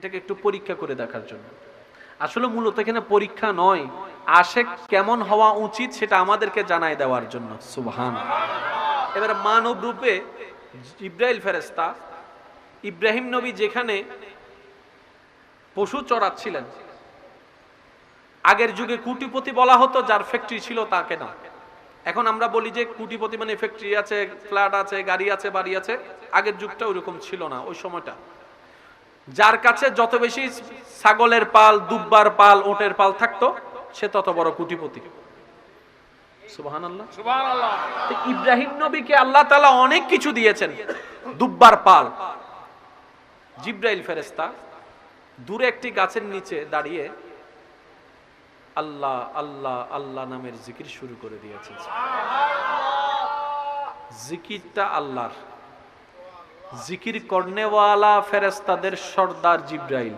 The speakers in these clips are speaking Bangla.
এটাকে একটু পরীক্ষা করে দেখার জন্য। আসলে মূলত এখানে পরীক্ষা নয় আশেক কেমন হওয়া উচিত সেটা আমাদেরকে জানাই দেওয়ার জন্য। সুবহান এবার মানব রূপে ইব্রাহিল ফেরেস্তা ইব্রাহিম নবী যেখানে পশু চড়াচ্ছিলেন, আগের যুগে কুটিপতি বলা হতো যার ফ্যাক্টরি ছিল তাকে না। এখন আমরা বলি যে কুটিপতি মানে ফ্যাক্টরি আছে ফ্ল্যাট আছে, গাড়ি আছে, বাড়ি আছে, আগের যুগটা ওইরকম ছিল না, ওই সময়টা। যার কাছে যত বেশি ছাগলের পাল দুব্বার পাল ওটের পাল থাকতো সে তত বড় কুটিপতি। ইব্রাহিম নবীকে আল্লাহ তালা অনেক কিছু দিয়েছেন। দুব্বার পাল। জিব্রাইল ফেরেস্তা দূরে একটি গাছের নিচে দাঁড়িয়ে আল্লাহ আল্লাহ আল্লাহ নামের জিকির শুরু করে দিয়েছে জিকিরটা আল্লাহর। জিকির করনেওয়ালা ফেরেস্তাদের সর্দার জিব্রাইল।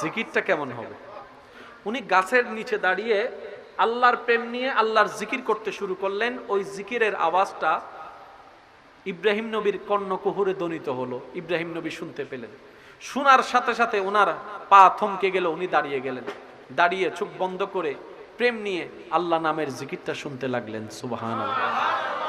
জিকিরটা কেমন হবে? উনি গাছের নিচে দাঁড়িয়ে আল্লাহর প্রেম নিয়ে আল্লাহর জিকির করতে শুরু করলেন। ওই জিকিরের আওয়াজটা ইব্রাহিম নবীর কর্ণকুহুরে দনিত হলো। ইব্রাহিম নবী শুনতে পেলেন। শোনার সাথে সাথে ওনার পা থমকে গেল, উনি দাঁড়িয়ে গেলেন। দাঁড়িয়ে চোখ বন্ধ করে প্রেম নিয়ে আল্লাহ নামের জিকিরটা শুনতে লাগলেন সুবাহান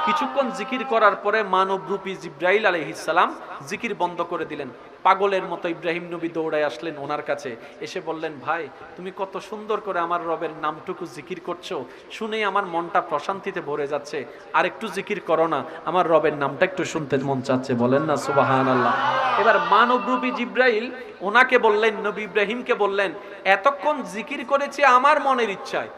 কিছুক্ষণ জিকির করার পরে মানব রূপী জিব্রাইল আলহিসাল্লাম জিকির বন্ধ করে দিলেন। পাগলের মতো ইব্রাহিম নবী দৌড়ায় আসলেন ওনার কাছে। এসে বললেন, ভাই, তুমি কত সুন্দর করে আমার রবের নামটুকু জিকির করছ। শুনেই আমার মনটা প্রশান্তিতে ভরে যাচ্ছে। আর একটু জিকির করো না, আমার রবের নামটা একটু শুনতে মন চাচ্ছে। বলেন না সুবাহান আল্লাহ এবার মানব রূপী জিব্রাইল ওনাকে বললেন, নবী ইব্রাহিমকে বললেন, এতক্ষণ জিকির করেছি আমার মনের ইচ্ছায়।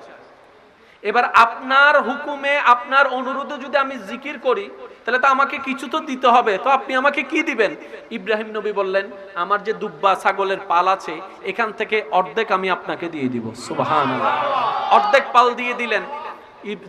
এবার আপনার হুকুমে, আপনার অনুরোধে যদি আমি জিকির করি, তাহলে তো আমাকে কিছু তো দিতে হবে। তো আপনি আমাকে কি দিবেন? ইব্রাহিম নবী বললেন, আমার যে দুব্বা ছাগলের পাল আছে, এখান থেকে অর্ধেক আমি আপনাকে দিয়ে দিব। সুবাহ অর্ধেক পাল দিয়ে দিলেন।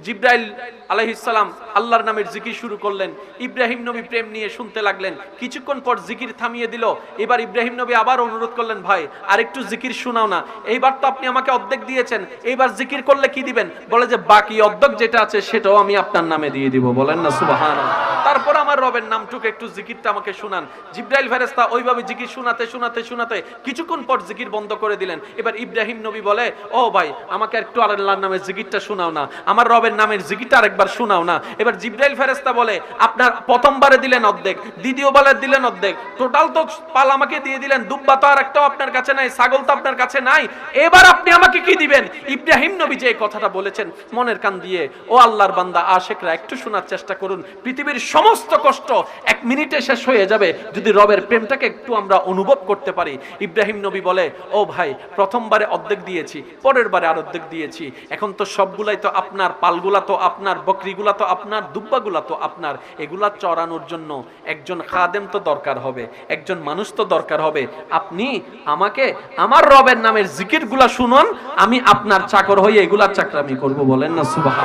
জিব্রাইল আলাইহিসসালাম আল্লাহর নামের জিকির শুরু করলেন। ইব্রাহিম নবী প্রেম নিয়ে শুনতে লাগলেন। কিছুক্ষণ পর জিকির থামিয়ে দিল। এবার ইব্রাহিম নবী আবার অনুরোধ করলেন, ভাই, আরেকটু জিকির শোনাও না। এইবার তো আপনি আমাকে অর্ধেক দিয়েছেন। এইবার জিকির করলে কি দিবেন? বলে যে, বাকি অর্ধেক যেটা আছে সেটাও আমি আপনার নামে দিয়ে দিব। বলেন না সুবাহান তারপর আমার রবের নামটুকু একটু জিকিরটা আমাকে শুনান। জিব্রাইল ফেরেস্তা ওইভাবে জিকির শোনাতে শোনাতে শোনাতে কিছুক্ষণ পর জিকির বন্ধ করে দিলেন। এবার ইব্রাহিম নবী বলে, ও ভাই, আমাকে একটু আর আল্লাহর নামের জিকিরটা শোনাও না। আমার রবের নামের জিকিরটা আরেকবার শোনাও না। এবার জিব্রাইল ফেরেস্তা বলে, আপনার প্রথমবারে দিলেন অর্ধেক, দ্বিতীয়বারে দিলেন অর্ধেক। টোটাল তো পাল আমাকে দিয়ে দিলেন, দুব্বা তো আর একটাও আপনার কাছে নাই, ছাগল তো আপনার কাছে নাই। এবার আপনি আমাকে কি দিবেন? ইব্রাহিম নবী যে কথাটা বলেছেন, মনের কান দিয়ে, ও আল্লাহর বান্দা, আশেকরা, একটু শোনার চেষ্টা করুন। পৃথিবীর সমস্ত কষ্ট এক মিনিটে শেষ হয়ে যাবে, যদি রবের প্রেমটাকে একটু আমরা অনুভব করতে পারি। ইব্রাহিম নবী বলে, ও ভাই, প্রথমবারে অর্ধেক দিয়েছি পরের বারে আর অর্ধেক দিয়েছি। এখন তো সবগুলাই তো আপনার পালগুলা তো আপনার, বকরিগুলা তো আপনার, দুব্বাগুলা তো আপনার। এগুলা চড়ানোর জন্য একজন খাদেম তো দরকার হবে, একজন মানুষ তো দরকার হবে। আপনি আমাকে আমার রবের নামের জিকিরগুলা শুনুন, আমি আপনার চাকর হয়ে এগুলার চাকরামি করব, বলেন না সুবাহ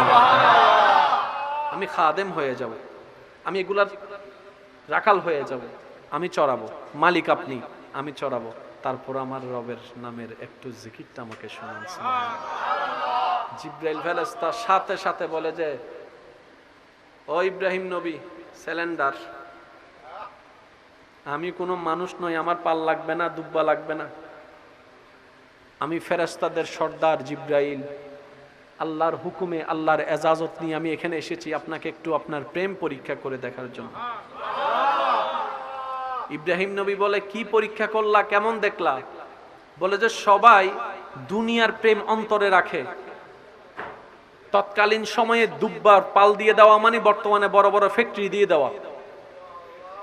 আমি খাদেম হয়ে যাব, আমি এগুলার রাখাল হয়ে যাব, আমি চড়াবো। মালিক আপনি, আমি চড়াবো। তারপর আমার রবের নামের একটু জিকিরটা আমাকে শোনান জিব্রাইল ফেরেস্তা সাথে সাথে বলে যে ও ইব্রাহিম নবী সিলিন্ডার। আমি কোনো মানুষ নই আমার পাল লাগবে না দুব্বা লাগবে না। আমি ফেরেস্তাদের সর্দার জিব্রাইল। আল্লাহর হুকুমে আল্লাহর এজাজত নিয়ে আমি এখানে এসেছি আপনাকে একটু আপনার প্রেম পরীক্ষা করে দেখার জন্য। ইব্রাহিম নবী বলে, কি পরীক্ষা করলা? কেমন দেখলা? বলে যে, সবাই দুনিয়ার প্রেম অন্তরে রাখে। তৎকালীন সময়ে দুব্বার পাল দিয়ে দেওয়া মানে বর্তমানে বড় বড় ফ্যাক্টরি দিয়ে দেওয়া।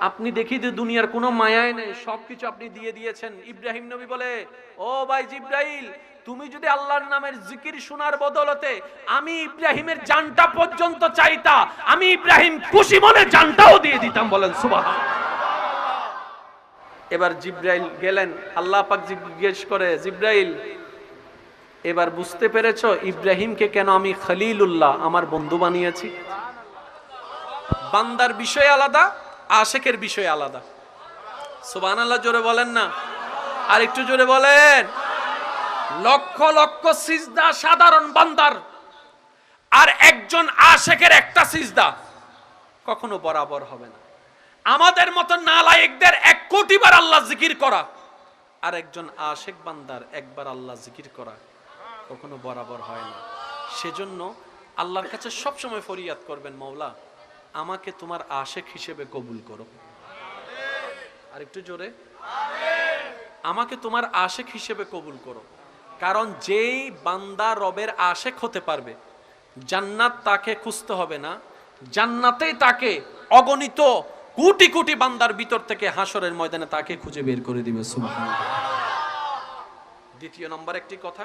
আপনি দেখি যে দুনিয়ার কোনো মায়াই নেই, সবকিছু আপনি দিয়ে দিয়েছেন। ইব্রাহিম নবী বলে, ও ভাই জিব্রাইল, তুমি যদি আল্লাহর নামের জিকির শোনার বদলতে আমি ইব্রাহিমের জানটা পর্যন্ত চাইতা, আমি ইব্রাহিম খুশি মনে জানটাও দিয়ে দিতাম বলেন সুবাহ এবার জিব্রাইল গেলেন, আল্লাহ পাক জিজ্ঞেস করে, জিব্রাইল, এবার বুঝতে পেরেছ ইব্রাহিমকে কেন আমি খলিলুল্লাহ, আমার বন্ধু বানিয়েছি? বান্দার বিষয় আলাদা, আশেকের বিষয় আলাদা। সুবান আল্লাহ জোরে বলেন না। আর একটু জোরে বলেন। লক্ষ লক্ষ সিজদা সাধারণ বান্দার, আর একজন আশেকের একটা সিজদা, কখনো বরাবর হবে না। আমাদের মতো নালায়েকদের এক কোটি বার আল্লাহ জিকির করা। আর একজন আশেক বান্দার একবার আল্লাহ জিকির করা কখনো বরাবর হয় না। সেজন্য আল্লাহর কাছে সবসময় ফরিয়াদ করবেন মৌলা আমাকে তোমার আশেক হিসেবে কবুল করো। আর একটু জোরে। আমাকে তোমার আশেক হিসেবে কবুল করো। কারণ যেই বান্দা রবের আশেক হতে পারবে, জান্নাত তাকে খুঁজতে হবে না। জান্নাতেই তাকে অগণিত কোটি কোটি বান্দার ভিতর থেকে হাসরের ময়দানে তাকে খুঁজে বের করে দিবে দ্বিতীয় নম্বর একটি কথা,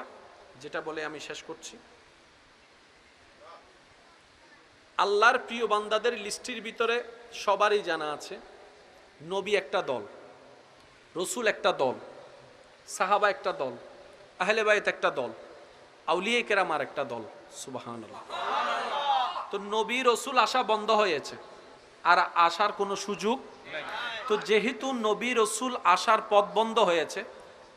যেটা বলে আমি শেষ করছি। আল্লাহর প্রিয় বান্দাদের লিস্টির ভিতরে সবারই জানা আছে, নবী একটা দল, রসুল একটা দল, সাহাবা একটা দল, আহলে বাইত একটা দল, আউলিয়ে কেরাম আর একটা দল সুবাহান তো নবী রসুল আসা বন্ধ হয়েছে। আর আসার কোনো সুযোগ তো যেহেতু নবী রসুল আসার পথ বন্ধ হয়েছে,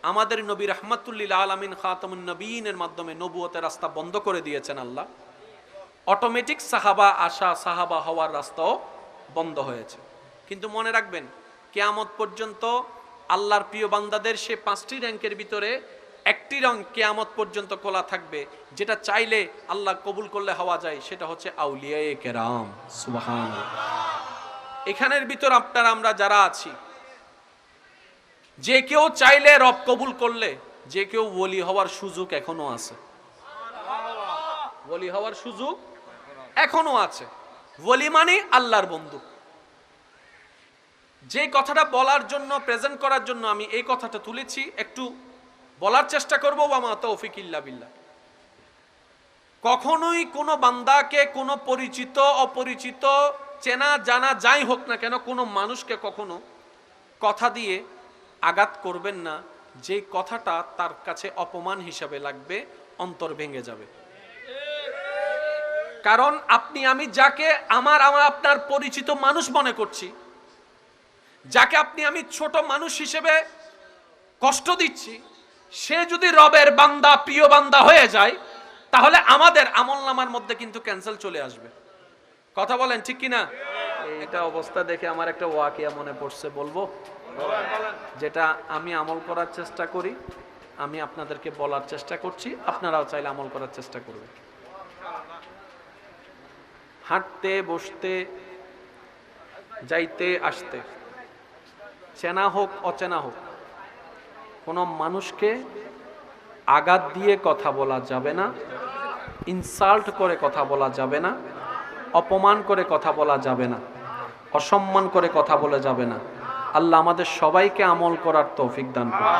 আমাদের নবী রহমতুল্লিল আলমিন খাতামুন নবীনের মাধ্যমে নবুয়তের রাস্তা বন্ধ করে দিয়েছেন আল্লাহ। অটোমেটিক সাহাবা আসা, সাহাবা হওয়ার রাস্তাও বন্ধ হয়েছে। কিন্তু মনে রাখবেন, কেয়ামত পর্যন্ত আল্লাহর প্রিয় বান্দাদের সে পাঁচটি র্যাঙ্কের ভিতরে একটি রং কেয়ামত পর্যন্ত খোলা থাকবে, যেটা চাইলে আল্লাহ কবুল করলে হওয়া যায়, সেটা হচ্ছে আউলিয়ায়ে কেরাম সুবাহান এখানের ভিতর আপনারা, আমরা যারা আছি, যে কেউ চাইলে রব কবুল করলে, যে কেউ বলি হওয়ার সুযোগ এখনও আছে। বলি হওয়ার সুযোগ এখনও আছে। বলি মানে আল্লাহর বন্ধু। যে কথাটা বলার জন্য প্রেজেন্ট করার জন্য আমি এই কথাটা তুলেছি, একটু বলার চেষ্টা করব বামা তৌফিক ইল্লা বিল্লাহ। কখনোই কোনো বান্দাকে কোনো পরিচিত, অপরিচিত চেনা, জানা যাই হোক না কেন, কোনো মানুষকে কখনো কথা দিয়ে আঘাত করবেন না, যে কথাটা তার কাছে অপমান হিসাবে লাগবে, অন্তর ভেঙে যাবে। কারণ আপনি, আমি যাকে আমার আমার আপনার পরিচিত মানুষ মনে করছি, যাকে আপনি, আমি ছোট মানুষ হিসেবে কষ্ট দিচ্ছি, সে যদি রবের বান্দা, প্রিয় বান্দা হয়ে যায়, তাহলে আমাদের আমল নামার মধ্যে কিন্তু ক্যান্সেল চলে আসবে। কথা বলেন, ঠিক কিনা? এটা অবস্থা দেখে আমার একটা ওয়াকিয়া মনে পড়ছে, বলব। যেটা আমি আমল করার চেষ্টা করি, আমি আপনাদেরকে বলার চেষ্টা করছি, আপনারাও চাইলে আমল করার চেষ্টা করবেন। হাঁটতে, বসতে, যাইতে, আসতে, চেনা হোক, অচেনা হোক, কোনো মানুষকে আঘাত দিয়ে কথা বলা যাবে না ইনসাল্ট করে কথা বলা যাবে না। অপমান করে কথা বলা যাবে না, অসম্মান করে কথা বলা যাবে না। আল্লাহ আমাদের সবাইকে আমল করার তৌফিক দান করুন।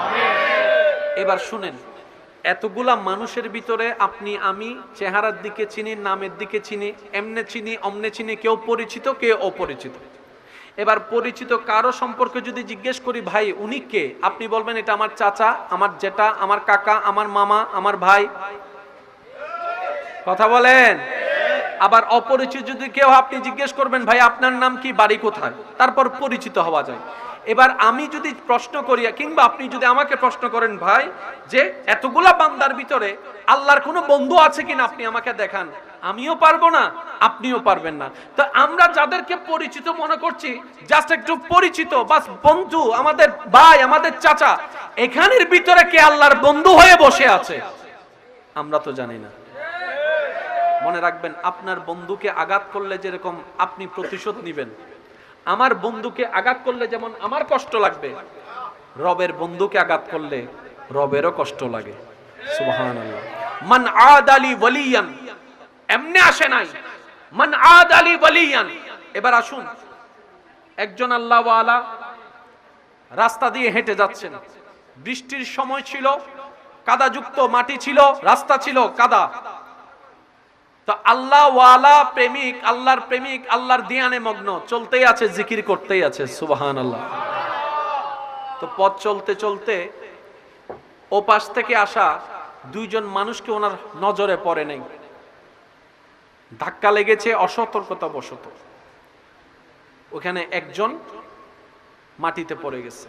এবার শুনেন, এতগুলা মানুষের ভিতরে আপনি, আমি চেহারার দিকে চিনি, নামের দিকে চিনি, এমনে চিনি, অমনে চিনি, কেউ পরিচিত কেউ অপরিচিত? এবার পরিচিত কারও সম্পর্কে যদি জিজ্ঞেস করি, ভাই, উনি কে? আপনি বলবেন, এটা আমার চাচা, আমার জেঠা, আমার কাকা, আমার মামা, আমার ভাই। কথা বলেন। আবার অপরিচিত যদি কেউ আপনি জিজ্ঞেস করবেন, ভাই, আপনার নাম কি? বাড়ি কোথায়? তারপর পরিচিত হওয়া যায়। এবার আমি যদি প্রশ্ন করি, কিংবা আপনি যদি আমাকে প্রশ্ন করেন, ভাই, যে এতগুলা বান্দার ভিতরে আল্লাহর কোনো বন্ধু আছে কিনা? আপনি আমাকে দেখান। আমিও পারব না, আপনিও পারবেন না। তো আমরা যাদেরকে পরিচিত মনে করছি জাস্ট একটু পরিচিত, বাস বন্ধু, আমাদের ভাই, আমাদের চাচা, এখানের ভিতরে কে আল্লাহর বন্ধু হয়ে বসে আছে? আমরা তো জানি না। মনে রাখবেন, আপনার বন্ধুকে আঘাত করলে যেরকম আপনি প্রতিশোধ নিবেন। আমার বন্ধুকে আঘাত করলে যেমন আমার কষ্ট লাগবে, রবের বন্ধুকে আঘাত করলে রবেরও কষ্ট লাগে। মান এমনি আসে নাই। মান আদ এবার আসুন। একজন আল্লাহ ওয়ালা রাস্তা দিয়ে হেঁটে যাচ্ছেন। বৃষ্টির সময় ছিল, কাদাযুক্ত মাটি ছিল, রাস্তা ছিল কাদা। তো আল্লাহ ওয়ালা প্রেমিক, আল্লাহর প্রেমিক, আল্লাহর দিয়ানে মগ্ন, চলতেই আছে, জিকির করতেই আছে সুবাহান আল্লাহ তো পথ চলতে চলতে ও পাশ থেকে আসা দুইজন মানুষকে ওনার নজরে পড়ে নেই। ধাক্কা লেগেছে অসতর্কতা বশত ওখানে একজন মাটিতে পড়ে গেছে।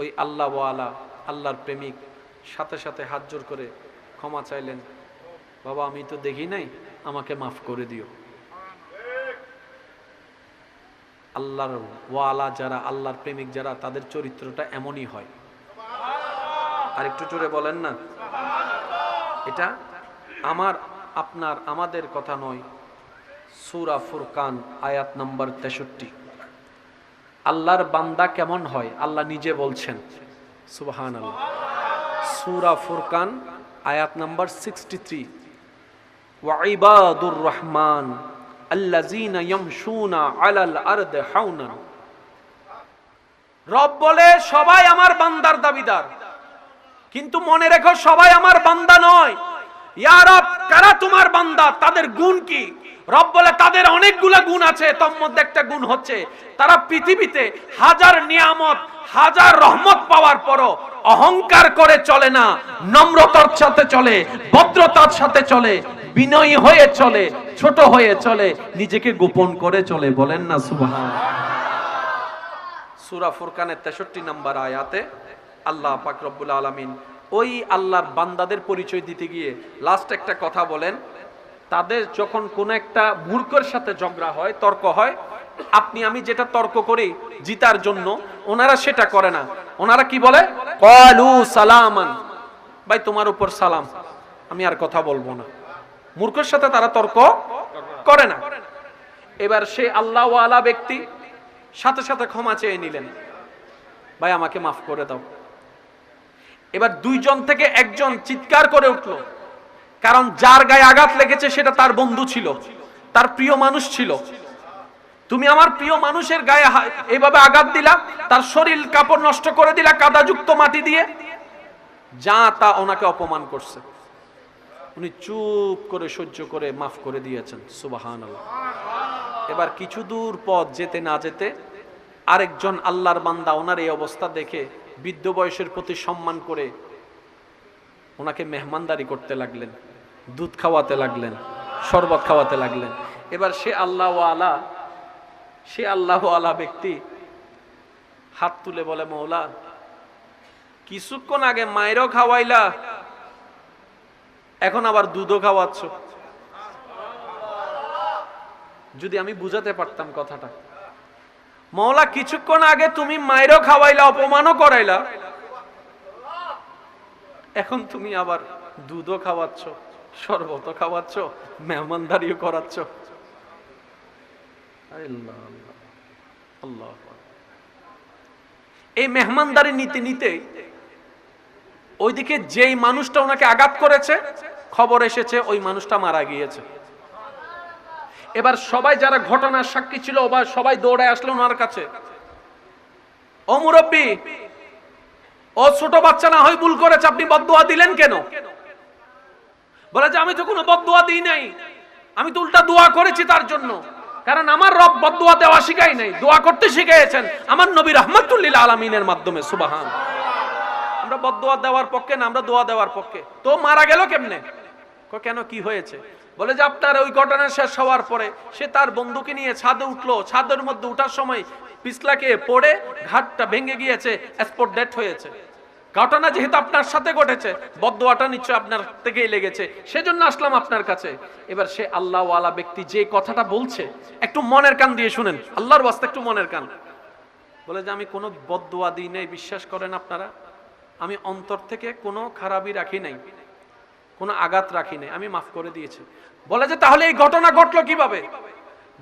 ওই আল্লাহ আল্লাহর প্রেমিক সাথে সাথে হাত জোর করে ক্ষমা চাইলেন। বাবা, আমি তো দেখি নাই, আমাকে মাফ করে দিও। আল্লাহর ওয়ালা যারা, আল্লাহর প্রেমিক যারা, তাদের চরিত্রটা এমনই হয়। আর একটু জোরে বলেন না। এটা আমার, আপনার, আমাদের কথা নয়। সুরা ফুরকান, আয়াত নম্বর তেষট্টি। আল্লাহর বান্দা কেমন হয়? আল্লাহ নিজে বলছেন। সুবাহান আল্লাহ সুরা ফুরকান, আয়াত নাম্বার সিক্সটি থ্রি। রব বলে, সবাই আমার বান্দার দাবিদার। কিন্তু মনে রেখো, সবাই আমার বান্দা নয়। ইয়া রব, কারা তোমার বান্দা? তাদের গুণ কি? রব বলে, তাদের অনেকগুলা গুণ আছে, তোর মধ্যে একটা গুণ হচ্ছে। তারা পৃথিবীতে হাজার নিয়ামত, হাজার রহমত পাওয়ার পরও অহংকার করে চলে না, নম্রতার সাথে চলে, ভদ্রতার সাথে চলে বিনয়ী হয়ে চলে ছোট হয়ে চলে নিজেকে গোপন করে চলে বলেন না সুবহান। সূরা ফুরকানের 63 নম্বর আয়াতে আল্লাহ পাক রব্বুল আলামিন ওই আল্লাহর বান্দাদের পরিচয় দিতে গিয়ে লাস্ট একটা কথা বলেন তাদের যখন কোন একটা মূর্খের সাথে ঝগড়া হয় তর্ক হয় আপনি আমি যেটা তর্ক করি জিতার জন্য ওনারা সেটা করে না। ওনারা কি বলে? কলু সালামান। ভাই তোমার উপর সালাম। আমি আর কথা বলব না। মূর্খের সাথে তারা তর্ক করে না। এবার সে আল্লাহওয়ালা ব্যক্তি সাথে সাথে ক্ষমা চেয়ে নিলেন। ভাই, আমাকে মাফ করে দাও। এবার দুইজন থেকে একজন চিৎকার করে উঠল। কারণ যার গায়ে আঘাত লেগেছে সেটা তার বন্ধু ছিল, তার প্রিয় মানুষ ছিল। তুমি আমার প্রিয় মানুষের গায়ে এইভাবে আঘাত দিলা, তার শরীর কাপড় নষ্ট করে দিলা, কাদাযুক্ত মাটি দিয়ে। যা তা ওনাকে অপমান করছে। উনি চুপ করে সহ্য করে মাফ করে দিয়েছেন সুবাহান এবার কিছু দূর পথ যেতে না যেতে আরেকজন আল্লাহর বান্দা ওনার এই অবস্থা দেখে বৃদ্ধ বয়সের প্রতি সম্মান করে ওনাকে মেহমানদারি করতে লাগলেন, দুধ খাওয়াতে লাগলেন, শরবত খাওয়াতে লাগলেন। এবার সে আল্লাহ আলা সে আল্লাহ আলা ব্যক্তি হাত তুলে বলে, মৌলা, কিছুক্ষণ আগে মায়েরও খাওয়াইলা এখন আবার দুধও খাওয়াচ্ছ। যদি আমি বুঝাতে পারতাম কথাটা। মৌলা কিছুক্ষণ আগে তুমি মায়েরও খাওয়াইলা, অপমানও করাইলা। এখন তুমি আবার দুধও খাওয়াচ্ছ শরবত খাওয়াচ্ছ, মেহমানদারিও করাচ্ছ। এই মেহমানদারি নিতে নিতে ওইদিকে যেই মানুষটা ওনাকে আঘাত করেছে, খবর এসেছে ওই মানুষটা মারা গিয়েছে। এবার সবাই যারা ঘটনার সাক্ষী ছিল বা সবাই দৌড়ায় আসলো ওনার কাছে। ও মুরব্বী, ও ছোট বাচ্চা না হয় ভুল করেছে, আপনি বদদোয়া দিলেন কেন? বলে যে আমি তো কোনো বদদোয়া দিই নাই। আমি তো উল্টা দোয়া করেছি তার জন্য। কারণ আমার রব বদদোয়া দেওয়া শিখাই নাই, দোয়া করতে শিখিয়েছেন। আমার নবী রহমতুল্লিল আলমিনের মাধ্যমে, সুবাহান। আমরা বদদোয়া দেওয়ার পক্ষে না, আমরা দোয়া দেওয়ার পক্ষে। তো মারা গেল কেমনে? কেন কি হয়েছে? বলে যে আপনার ওই ঘটনা শেষ হওয়ার পরে সে তার বন্ধুকে নিয়ে ছাদে উঠল। ছাদের মধ্যে উঠার সময় পিছলাকে পড়ে ঘাটটা ভেঙে গিয়েছে, স্পট ডেট হয়েছে। ঘটনা যেহেতু আপনার সাথে ঘটেছে বদোয়াটা নিশ্চয় আপনার থেকেই লেগেছে। সেজন্য আসলাম আপনার কাছে। এবার সে আল্লাহওয়ালা ব্যক্তি যে কথাটা বলছে, একটু মনের কান দিয়ে শুনেন। আল্লাহর বাস্তে একটু মনের কান। বলে যে, আমি কোনো বদোয়া দিই নাই, বিশ্বাস করেন আপনারা? আমি অন্তর থেকে কোনো খারাপই রাখি নাই, কোনো আঘাত রাখি নাই, আমি মাফ করে দিয়েছি। বলে যে তাহলে এই ঘটনা ঘটলো কীভাবে?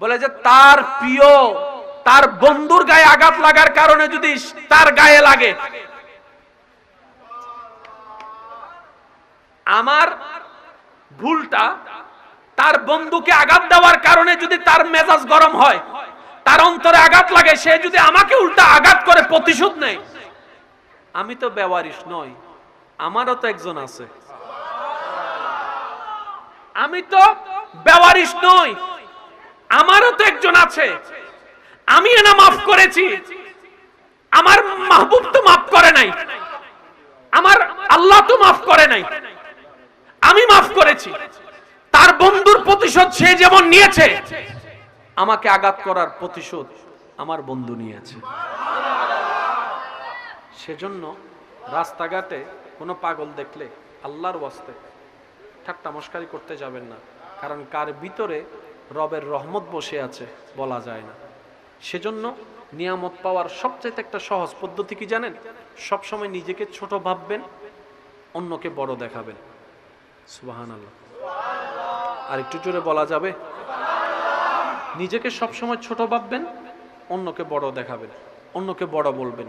বলে যে তার প্রিয়, তার বন্ধুর গায়ে আঘাত লাগার কারণে যদি তার গায়ে লাগে। আমার ভুলটা তার বন্ধুকে আঘাত দেওয়ার কারণে যদি তার মেজাজ গরম হয়, তার অন্তরে আঘাত লাগে, সে যদি আমাকে উল্টা আঘাত করে প্রতিশোধ নেয় আমি তো ব্যবহারিস নই, আমারও তো একজন আছে। আমি তো ব্যবহারিস নই, আমারও তো একজন আছে। আমি না মাফ করেছি, আমার মাহবুব তো মাফ করে নাই, আমার আল্লাহ তো মাফ করে নাই। আমি মাফ করেছি, তার বন্ধুর প্রতিশোধ সে যেমন নিয়েছে, আমাকে আঘাত করার প্রতিশোধ আমার বন্ধু নিয়েছে। সেজন্য রাস্তাঘাটে কোনো পাগল দেখলে আল্লাহর ওয়াস্তে ঠাট্টা মস্কারি করতে যাবেন না, কারণ কার ভিতরে রবের রহমত বসে আছে বলা যায় না। সেজন্য নিয়ামত পাওয়ার সবচেয়ে একটা সহজ পদ্ধতি কি জানেন? সবসময় নিজেকে ছোট ভাববেন, অন্যকে বড় দেখাবেন। সুবাহান আল্লাহ আর একটু জোরে বলা যাবে? নিজেকে সবসময় ছোট ভাববেন, অন্যকে বড় দেখাবেন, অন্যকে বড় বলবেন।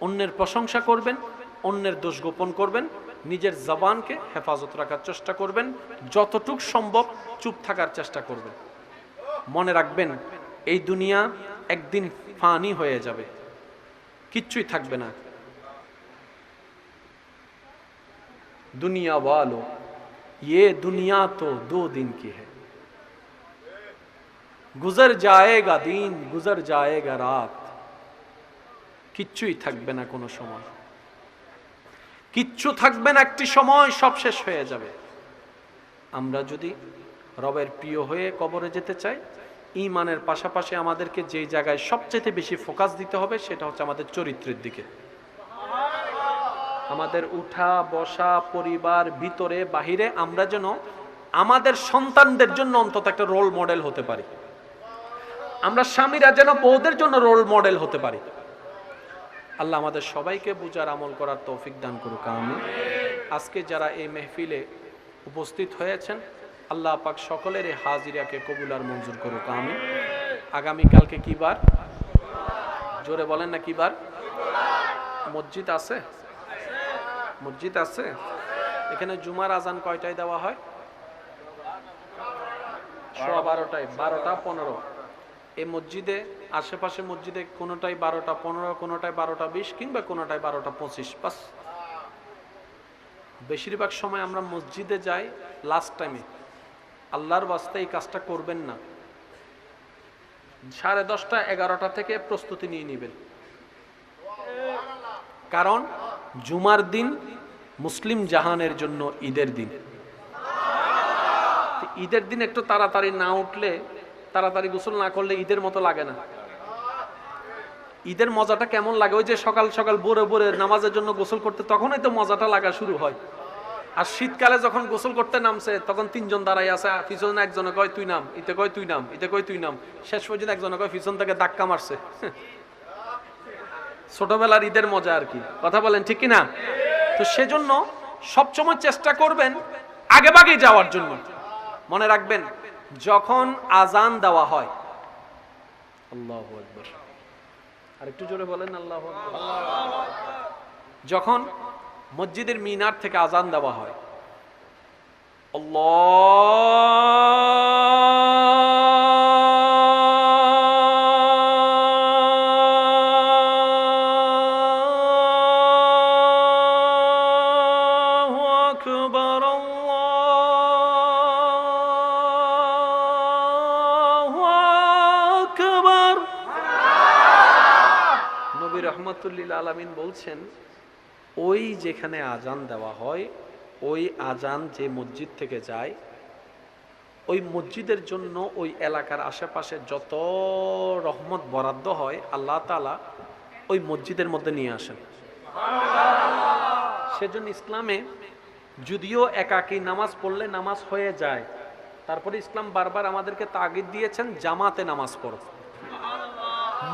অন্যের প্রশংসা করবেন অন্যের দোষ গোপন করবেন নিজের জবানকে হেফাজত রাখার চেষ্টা করবেন যতটুক সম্ভব চুপ থাকার চেষ্টা করবেন মনে রাখবেন এই দুনিয়া একদিন ফানি হয়ে যাবে কিচ্ছুই থাকবে না दुनिया वालों ये दुनिया तो दो दिन की है गुजर जाएगा दिन गुजर जाएगा রাত কিচ্ছুই থাকবে না কোনো সময়। কিচ্ছু থাকবে না একটি সময়, সব শেষ হয়ে যাবে। আমরা যদি রবের প্রিয় হয়ে কবরে যেতে চাই ইমানের পাশাপাশি আমাদেরকে যেই জায়গায় সবচেয়ে বেশি ফোকাস দিতে হবে, সেটা হচ্ছে আমাদের চরিত্রের দিকে। আমাদের উঠা, বসা, পরিবার, ভিতরে, বাহিরে, আমরা যেন আমাদের সন্তানদের জন্য অন্তত একটা রোল মডেল হতে পারি। আমরা স্বামীরা যেন বউদের জন্য রোল মডেল হতে পারি। আল্লাহ আমাদের সবাইকে বুঝার আমল করার তৌফিক দান করুক আমি আজকে যারা এই মেহফিলে উপস্থিত হয়েছেন, আল্লাহ পাক সকলের এই হাজিরাকে কবুল আর মঞ্জুর করুক আমি আগামীকালকে কি বার? জোরে বলেন না কি বার? মসজিদ আছে? মসজিদ আছে? এখানে জুমার আজান কয়টায় দেওয়া হয়? সোয়া বারোটায়, বারোটা পনেরো। এই মসজিদে, আশেপাশে মসজিদে কোনোটাই বারোটা পনেরো কোনোটায় বারোটা বিশ কিংবা কোনোটায় বারোটা পঁচিশ, বাস। বেশিরভাগ সময় আমরা মসজিদে যাই লাস্ট টাইমে আল্লাহর বাস্তে এই কাজটা করবেন না। সাড়ে দশটা, এগারোটা থেকে প্রস্তুতি নিয়ে নেবেন। কারণ জুমার দিন মুসলিম জাহানের জন্য ঈদের দিন। ঈদের দিন একটু তাড়াতাড়ি না উঠলে তাড়াতাড়ি গোসল না করলে ঈদের মতো লাগে না। ঈদের মজাটা কেমন লাগে? ওই যে সকাল সকাল বোরে বোরে নামাজের জন্য গোসল করতে তখনই তো মজাটা লাগা শুরু হয়। আর শীতকালে যখন গোসল করতে নামছে, তখন তিনজন দাঁড়াই আছে, পিছনে একজনে কয়, তুই নাম। ইতে কয়, তুই নাম। ইতে কয়, তুই নাম। শেষ পর্যন্ত একজনে কয়, পিছন থেকে ধাক্কা মারছে। ছোটবেলার ঈদের মজা আর কি। কথা বলেন ঠিক কিনা? তো সেজন্য সবসময় চেষ্টা করবেন আগে বাগে যাওয়ার জন্য। মনে রাখবেন যখন আজান দেওয়া হয়। আল্লাহ আকবর। আর একটু জোরে বলেন আল্লাহ যখন মসজিদের মিনার থেকে আজান দেওয়া হয়। আল্লাহু রহমতুল্লিল আলামিন বলছেন, ওই যেখানে আজান দেওয়া হয়, ওই আজান যে মসজিদ থেকে যায়, ওই মসজিদের জন্য ওই এলাকার আশেপাশে যত রহমত বরাদ্দ হয়, আল্লাহ তালা ওই মসজিদের মধ্যে নিয়ে আসেন। সেজন্য ইসলামে যদিও একাকী নামাজ পড়লে নামাজ হয়ে যায়, তারপরে ইসলাম বারবার আমাদেরকে তাগিদ দিয়েছেন, জামাতে নামাজ পড়ো।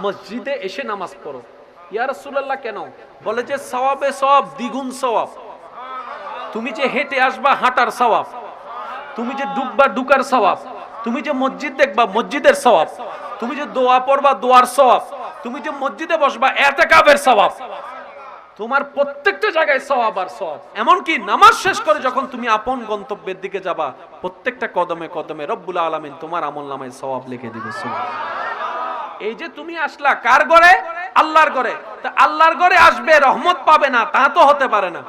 মসজিদে এসে নামাজ পড়ো। কেন? বলে যে সওয়াবে সওয়াব, দ্বিগুণ সওয়াব। তুমি যে হেঁটে আসবা, হাঁটার সওয়াব। তুমি যে ডুববা, ডুকার সওয়াব। তুমি যে মসজিদ দেখবা, মসজিদের সওয়াব। তুমি যে দোয়া পড়বা, দোয়ার সওয়াব। তুমি যে মসজিদে বসবা এতেকাবের সওয়াব। তোমার প্রত্যেকটা জায়গায় সওয়াব আর সওয়াব। এমনকি নামাজ শেষ করে যখন তুমি আপন গন্তব্যের দিকে যাবা, প্রত্যেকটা কদমে কদমে রব্বুল আলামিন তোমার আমল নামায় সওয়াব লিখে দিবে এই যে তুমি আসলা কার ঘরে? আল্লাহর ঘরে। তা আল্লাহর ঘরে আসবে, রহমত পাবে না, তা তো হতে পারে না।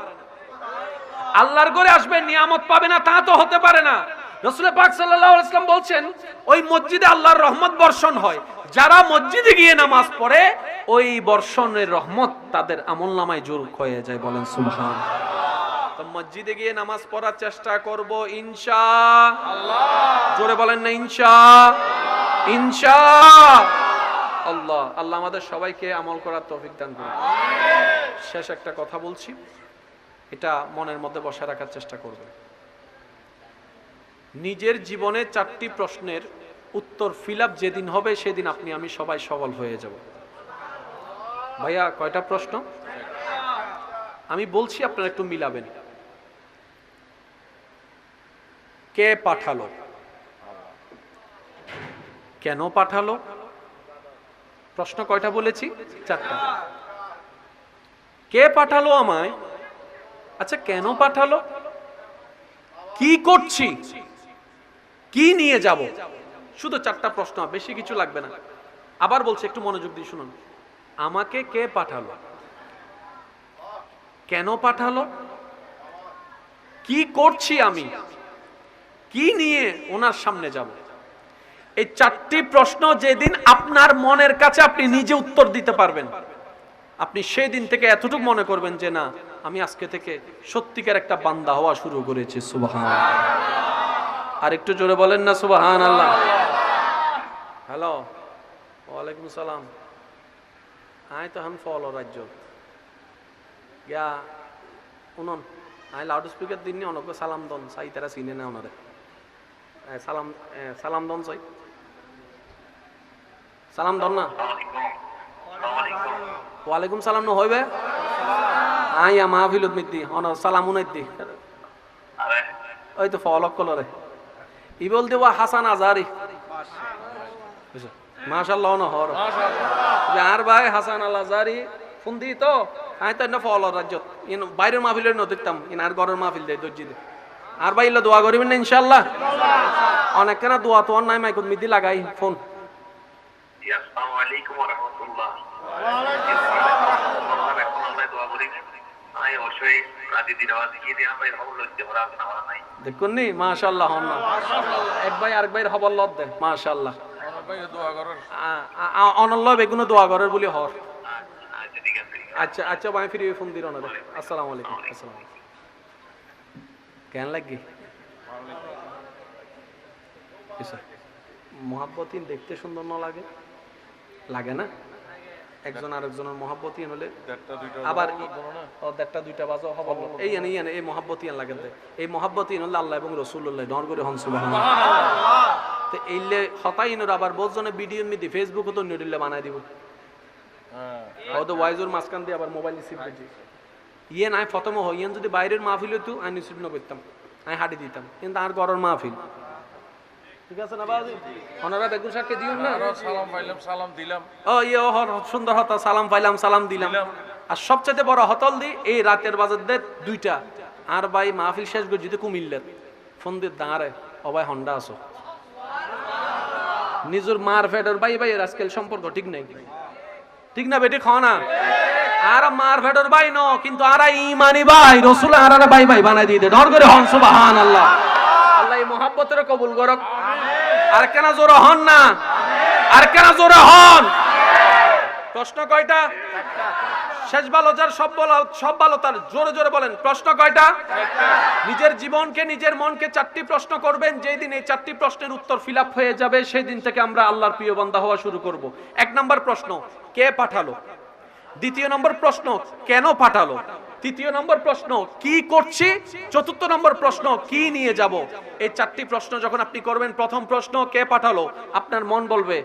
আল্লাহর ঘরে আসবে, নিয়ামত পাবে না, তা তো হতে পারে না। রসুল পাক আলাইহি বলছেন, ওই মসজিদে আল্লাহর রহমত বর্ষণ হয়। যারা মসজিদে গিয়ে নামাজ পড়ে, ওই বর্ষণের রহমত তাদের আমলনামায় জোর হয়ে যায় বলেন সুবহান। তো মসজিদে গিয়ে নামাজ পড়ার চেষ্টা করব, ইনশা জোরে বলেন না, ইনশা। ইনশা। আল্লাহ আল্লাহ আমাদের সবাইকে আমল করার তৌফিক দান করুন। শেষ একটা কথা বলছি এটা মনের মধ্যে বসে রাখার চেষ্টা করবেন। নিজের জীবনে চারটি প্রশ্নের উত্তর ফিল যেদিন হবে সেদিন আপনি আমি সবাই সবল হয়ে যাব। ভাইয়া কয়টা প্রশ্ন? আমি বলছি আপনারা একটু মিলাবেন। কে পাঠালো? কেন পাঠালো? প্রশ্ন কয়টা বলেছি? চারটা। কে পাঠালো আমায়? আচ্ছা কেন পাঠালো? কি করছি? কি নিয়ে যাব? শুধু চারটা প্রশ্ন বেশি কিছু লাগবে না। আবার বলছি, একটু মনোযোগ দিয়ে শুনুন। আমাকে কে পাঠালো? কেন পাঠালো? কি করছি আমি? কি নিয়ে ওনার সামনে যাব? এই চারটি প্রশ্ন যেদিন আপনার মনের কাছে আপনি নিজে উত্তর দিতে পারবেন, আপনি সেই দিন থেকে এতটুকু মনে করবেন যে না, আমি আজকে থেকে সত্যিকার একটা বান্দা হওয়া শুরু করেছি সুবাহান আর একটু জোরে বলেন না সুবাহান আল্লাহ হ্যালো, ওয়ালাইকুম সালাম। আয় তো হাম ফলো রাজ্য। গিয়া শুনুন আই লাউড স্পিকার দিন অনক সালাম দন চাই তারা চিনে না ওনারে সালাম সালাম দন চাই সালাম দন না। ওয়ালাইকুম সালাম, ন হইবে? আইয়া মাহফিলত মিদ্দি অন সালাম উনাইদ্দি ওই তো ফলক কলরে ই বলতে ওয়া হাসান আজারি মাশাল্লাহ ন হর। আর ভাই হাসান আল আজারি ফোন দি তো? আই তো না ফল রাজ্যত। ইন বাইরের মাহফিলের ন দেখতাম, ইন আর ঘরের মাহফিল দেয় দর্জি দে আর ভাই ইল্লা দোয়া করিবেন না, ইনশাআল্লাহ। অনেক কেনা দোয়া তো নাই মাইকুত মিদি লাগাই, ফোন। আসসালামু আলাইকুম ওয়া রাহমাতুল্লাহ এখন আমরা দোয়া করি আমি অবশ্যই রাতে দিন আওয়াজ দিয়ে দিয়ে খবর লইতে পারা আছে নাই। দেখুন নি মাশাআল্লাহ হন না। এক ভাই আরেক ভাইয়ের খবর লত দে মাশাআল্লাহ। অনল্য বেগুনো দোয়া করার বলি হর। আচ্ছা আচ্ছা আচ্ছা ভাই ফিরে ফোন ওনারে আসসালামু আলাইকুম আসসালামু আলাইকুম। কেন লাগি? মহাব্বতিন দেখতে সুন্দর না লাগে? লাগে না? একজন আরেকজনের মহাব্বতিন হলে আবার দেড়টা দুইটা বাজো হবল এই আনে এই আনে এই মহাব্বতিন লাগে দে। এই মহাব্বতিন হলে আল্লাহ এবং রসুল্লাহ ডর করে হন সুবহানাল্লাহ। তো এইলে হতাইনর আবার বহুজনে ভিডিও মিদি ফেসবুকে তো নিউডিলে বানাই দিব। হয়তো ওয়াইজুর মাঝখান দিয়ে আবার মোবাইল রিসিভ দিচ্ছি ইয়ে নাই প্রথম হয় ইয়ে যদি বাইরের মাহফিল হইতো আমি রিসিভ না করতাম আমি হাঁটি দিতাম। কিন্তু আর ঘরের মাহফিল। ঠিক আছে না বাজি? ওনারা বেগুন শাককে দিও না। সালাম পাইলাম সালাম দিলাম। ও ইয়ে ও সুন্দর হতা সালাম পাইলাম সালাম দিলাম। আর সবচেয়ে বড় হতল দি এই রাতের বাজার দে দুইটা। আর ভাই মাহফিল শেষ করে যদি কুমিল্লার ফোন দিয়ে দাঁড়ায় ও ভাই হন্ডা আসো নিজের মার ফেডর ভাই ভাই আজকাল সম্পর্ক ঠিক নাই। ঠিক না বেটি খাও না। আর মার ফেডর ভাই ন কিন্তু আর ইমানি ভাই রসুল আর আর ভাই ভাই বানাই দিয়ে দে। ডর করে হন সুবহান আল্লাহ মহাব্বতের কবুল করক আর কেন জোরে হন না। আর কেন জোরে হন। প্রশ্ন কয়টা? শেষ ভালো যার সব ভালো সব ভালো তার জোরে জোরে বলেন। প্রশ্ন কয়টা? নিজের জীবনকে নিজের মনকে চারটি প্রশ্ন করবেন। যেই দিন এই চারটি প্রশ্নের উত্তর ফিল হয়ে যাবে সেই দিন থেকে আমরা আল্লাহর প্রিয় বান্দা হওয়া শুরু করব। এক নম্বর প্রশ্ন কে পাঠালো? দ্বিতীয় নম্বর প্রশ্ন কেন পাঠালো? তৃতীয় নম্বর প্রশ্ন, কি করছি? চতুর্থ নম্বর প্রশ্ন, কি নিয়ে যাব? এই চারটি প্রশ্ন যখন আপনি করবেন, প্রথম প্রশ্ন কে পাঠালো? আপনার মন বলবে,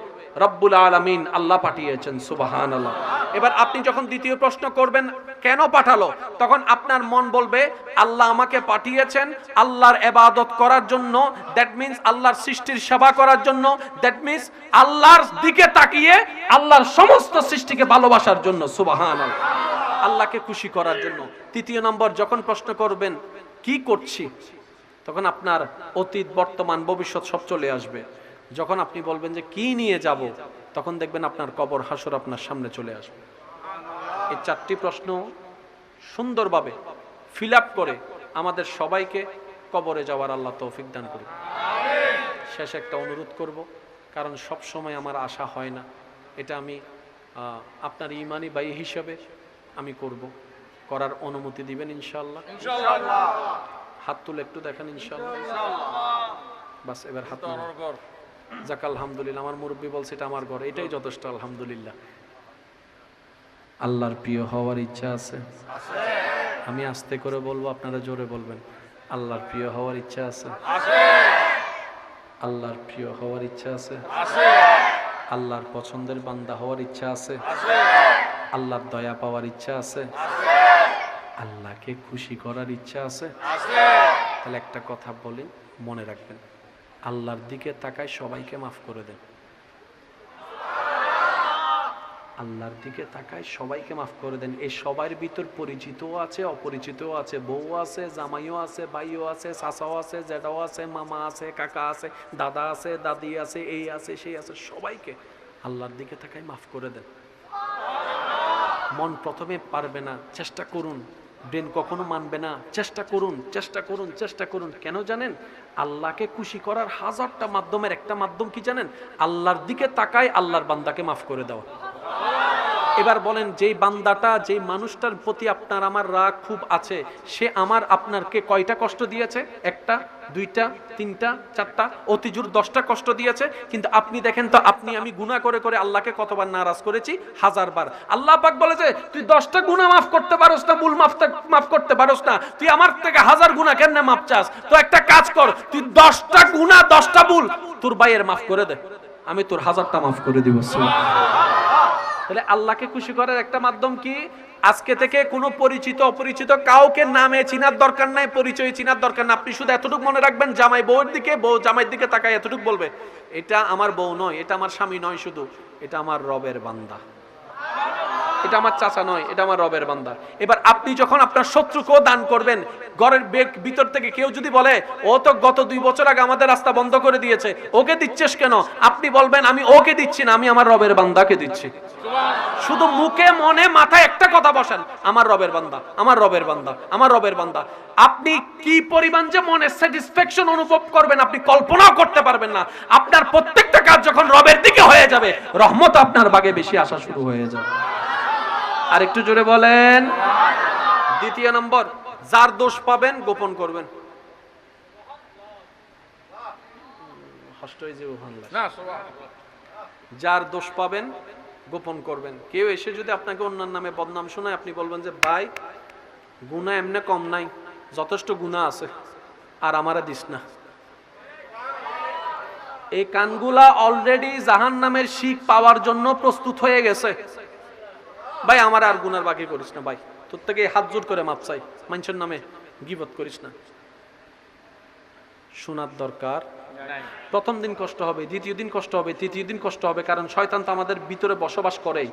রব্বুল আলামিন, আল্লাহ পাঠিয়েছেন সুবাহান আল্লাহ এবার আপনি যখন দ্বিতীয় প্রশ্ন করবেন, কেন পাঠালো? তখন আপনার মন বলবে, আল্লাহ আমাকে পাঠিয়েছেন আল্লাহর এবাদত করার জন্য দ্যাট মিন্স আল্লাহর সৃষ্টির সেবা করার জন্য দ্যাট মিন্স আল্লাহর দিকে তাকিয়ে আল্লাহর সমস্ত সৃষ্টিকে ভালোবাসার জন্য সুবাহান আল্লাহ আল্লাহকে খুশি করার জন্য। তৃতীয় নম্বর, যখন প্রশ্ন করবেন, কি করছি? তখন আপনার অতীত, বর্তমান, ভবিষ্যৎ সব চলে আসবে। যখন আপনি বলবেন যে, কি নিয়ে যাব? তখন দেখবেন আপনার কবর, হাসর আপনার সামনে চলে আসবে। এই চারটি প্রশ্ন সুন্দরভাবে ফিল করে আমাদের সবাইকে কবরে যাওয়ার আল্লাহ তৌফিক দান করুন শেষ একটা অনুরোধ করব, কারণ সব সময় আমার আশা হয় না। এটা আমি আপনার ইমানি বাই হিসাবে আমি করব। করার অনুমতি দিবেন ইনশাল্লাহ হাত তুলে একটু দেখেন ইনশাল্লাহ বাস এবার হাত যাক আলহামদুলিল্লাহ আমার মুরব্বী বলছে এটা আমার ঘর। এটাই যথেষ্ট আলহামদুলিল্লাহ। আল্লাহর প্রিয় হওয়ার ইচ্ছা আছে? আমি আস্তে করে বলব আপনারা জোরে বলবেন। আল্লাহর প্রিয় হওয়ার ইচ্ছা আছে? আল্লাহর প্রিয় হওয়ার ইচ্ছা আছে? আল্লাহর পছন্দের বান্দা হওয়ার ইচ্ছা আছে। আল্লাহর দয়া পাওয়ার ইচ্ছা আছে? আল্লাহকে খুশি করার ইচ্ছা আছে? তাহলে একটা কথা বলি, মনে রাখবেন। আল্লাহর দিকে তাকায় সবাইকে মাফ করে দেন। আল্লাহর দিকে তাকায় সবাইকে মাফ করে দেন। এই সবার ভিতর পরিচিতও আছে, অপরিচিতও আছে। বউ আছে, জামাইও আছে, ভাইও আছে, চাচাও আছে, জেঠাও আছে, মামা আছে, কাকা আছে, দাদা আছে, দাদি আছে, এই আছে, সেই আছে। সবাইকে আল্লাহর দিকে তাকায় মাফ করে দেন। মন প্রথমে পারবে না, চেষ্টা করুন। ব্রেন কখনো মানবে না, চেষ্টা করুন চেষ্টা করুন চেষ্টা করুন। কেন জানেন? আল্লাহকে খুশি করার হাজারটা মাধ্যমের একটা মাধ্যম কি জানেন? আল্লাহর দিকে তাকায়, আল্লাহর বান্দাকে মাফ করে দেওয়া। এবার বলেন, যেই বান্দাটা, যেই মানুষটার প্রতি আপনার আমার রাগ খুব আছে, সে আমার আপনারকে কয়টা কষ্ট দিয়েছে? একটা, দুইটা, তিনটা, চারটা অতিজুর দশটা কষ্ট দিয়েছে। কিন্তু আপনি দেখেন তো, আপনি, আমি গুনাহ করে করে আল্লাহকে কতবার নারাজ করেছি? হাজার বার আল্লাহ পাক বলেছে তুই দশটা গুনাহ মাফ করতে পারোস না, ভুল মাফ মাফ করতে পারোস না। তুই আমার থেকে হাজার গুনাহ কেন না মাফ চাস? তো একটা কাজ কর, তুই দশটা গুনাহ, দশটা ভুল তোর ভাইয়ের মাফ করে দে। আমি তোর হাজারটা মাফ করে দিব তাহলে আল্লাহকে খুশি করার একটা মাধ্যম কি? আজকে থেকে কোনো পরিচিত, অপরিচিত কাউকে নামে চিনার দরকার নাই, পরিচয় চিনার দরকার না আপনি শুধু এতটুকু মনে রাখবেন, জামাই বউয়ের দিকে, বউ জামাইয়ের দিকে তাকায় এতটুকু বলবে, এটা আমার বউ নয়, এটা আমার স্বামী নয় শুধু, এটা আমার রবের বান্দা। এটা আমার চাচা নয়, এটা আমার রবের বান্দা। এবার আপনি যখন আপনার শত্রুকেও দান করবেন, ঘরের ভিতর থেকে কেউ যদি বলে, ও তো গত দুই বছর আগে আমাদের রাস্তা বন্ধ করে দিয়েছে, ওকে দিচ্ছিস কেন? আপনি বলবেন, আমি ওকে দিচ্ছি না, আমি আমার রবের বান্দাকে দিচ্ছি। শুধু মুখে, মনে, মাথায় একটা কথা বসেন, আমার রবের বান্দা, আমার রবের বান্দা, আমার রবের বান্দা। আপনি কি পরিমাণ যে মনে স্যাটিসফ্যাকশন অনুভব করবেন, আপনি কল্পনাও করতে পারবেন না। আপনার প্রত্যেকটা কাজ যখন রবের দিকে হয়ে যাবে, রহমত আপনার বাগে বেশি আসা শুরু হয়ে যাবে। আর একটু জোরে বলেন। দ্বিতীয় নম্বর যার দোষ পাবেন গোপন করবেন। যার দোষ পাবেন গোপন করবেন। কেউ এসে যদি আপনাকে অন্যান্য নামে বদনাম শোনায় আপনি বলবেন যে ভাই গুণা এমনি কম নাই যথেষ্ট গুণা আছে আর আমারা দিস না। এই কানগুলা অলরেডি জাহান নামের শিখ পাওয়ার জন্য প্রস্তুত হয়ে গেছে। ভাই, আমার আর গুনার বাকি করিস না ভাই। তোর থেকে হাত জোর করে মাপ চাই। মানুষের নামে গিবত করিস না। শোনার দরকার। প্রথম দিন কষ্ট হবে, দ্বিতীয় দিন কষ্ট হবে, তৃতীয় দিন কষ্ট হবে, কারণ শয়তান তো আমাদের ভিতরে বসবাস করেই।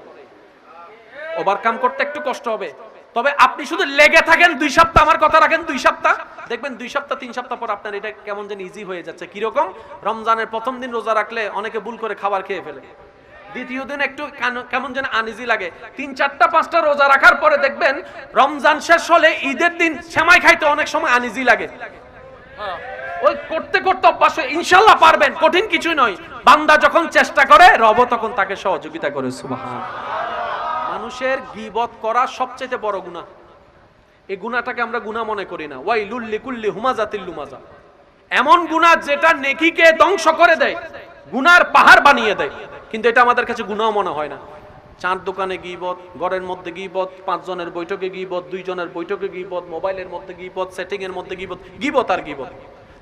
ওভারকাম করতে একটু কষ্ট হবে। তবে আপনি শুধু লেগে থাকেন দুই সপ্তাহ, আমার কথা রাখেন দুই সপ্তাহ। দেখবেন দুই সপ্তাহ, তিন সপ্তাহ পর আপনার এটা কেমন যেন ইজি হয়ে যাচ্ছে। কীরকম? রমজানের প্রথম দিন রোজা রাখলে অনেকে ভুল করে খাবার খেয়ে ফেলে। দ্বিতীয় দিন একটু কেমন যেন আনইজি লাগে। তিন চারটা পাঁচটা রোজা রাখার পরে দেখবেন রমজান শেষ হলে ঈদের দিন সেমাই খাইতে অনেক সময় আনইজি লাগে। হ্যাঁ। ওই করতে করতে অভ্যাস ইনশাল্লাহ পারবেন কঠিন কিছুই নয়। বান্দা যখন চেষ্টা করে রব তখন তাকে সহযোগিতা করে সুবহান। মানুষের গিবত করা সবচেয়ে বড় গুনাহ। এই গুনাহটাকে আমরা গুনাহ মনে করি না। ওয়াই লুল্লি কুল্লি হুমাজাতিল লুমাজা। এমন গুনাহ যেটা নেকিকে ধ্বংস করে দেয় গুনার পাহাড় বানিয়ে দেয়। কিন্তু এটা আমাদের কাছে গুনাহ মনে হয় না। চার দোকানে গিবত, ঘরের মধ্যে গিবত, পাঁচজনের বৈঠকে গিবত, দুইজনের বৈঠকে গিবত, মোবাইলের মধ্যে গিবত সেটিং এর মধ্যে গিবত গিবত আর গিবত।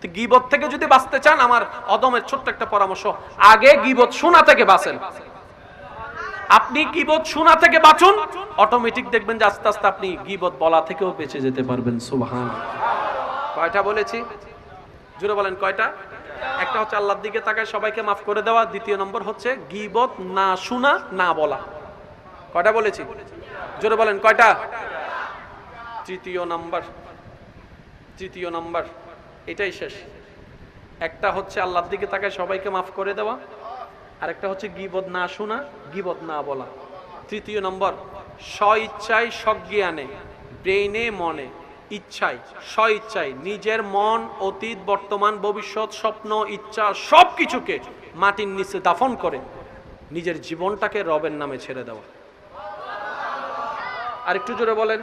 তো গিবত থেকে যদি বাঁচতে চান, আমার অদমের ছোট্ট একটা পরামর্শ, আগে গিবত শোনা থেকে বাঁচেন। আপনি গিবত শোনা থেকে বাঁচুন অটোমেটিক দেখবেন যে আস্তে আস্তে আপনি গিবত বলা থেকেও বেঁচে যেতে পারবেন সুবহান কয়টা বলেছি? জুড়ে বলেন, কয়টা? একটা হচ্ছে আল্লাহর দিকে তাকায় সবাইকে মাফ করে দেওয়া, দ্বিতীয় নম্বর হচ্ছে গিবত না শোনা, না বলা। কয়টা বলেছি? জোরে বলেন, কয়টা? তৃতীয় নাম্বার। তৃতীয় নাম্বার। এটাই শেষ। একটা হচ্ছে আল্লাহর দিকে তাকায় সবাইকে মাফ করে দেওয়া, আরেকটা হচ্ছে গিবত না শোনা, গিবত না বলা। তৃতীয় নম্বর, স্ব ইচ্ছায় সজ্ঞানে ব্রেইনে মনে। ইচ্ছায় স্ব ইচ্ছায় নিজের মন, অতীত, বর্তমান, ভবিষ্যৎ, স্বপ্ন, ইচ্ছা সব কিছুকে মাটির নিচে দাফন করে নিজের জীবনটাকে রবের নামে ছেড়ে দেওয়া। আর একটু জোরে বলেন।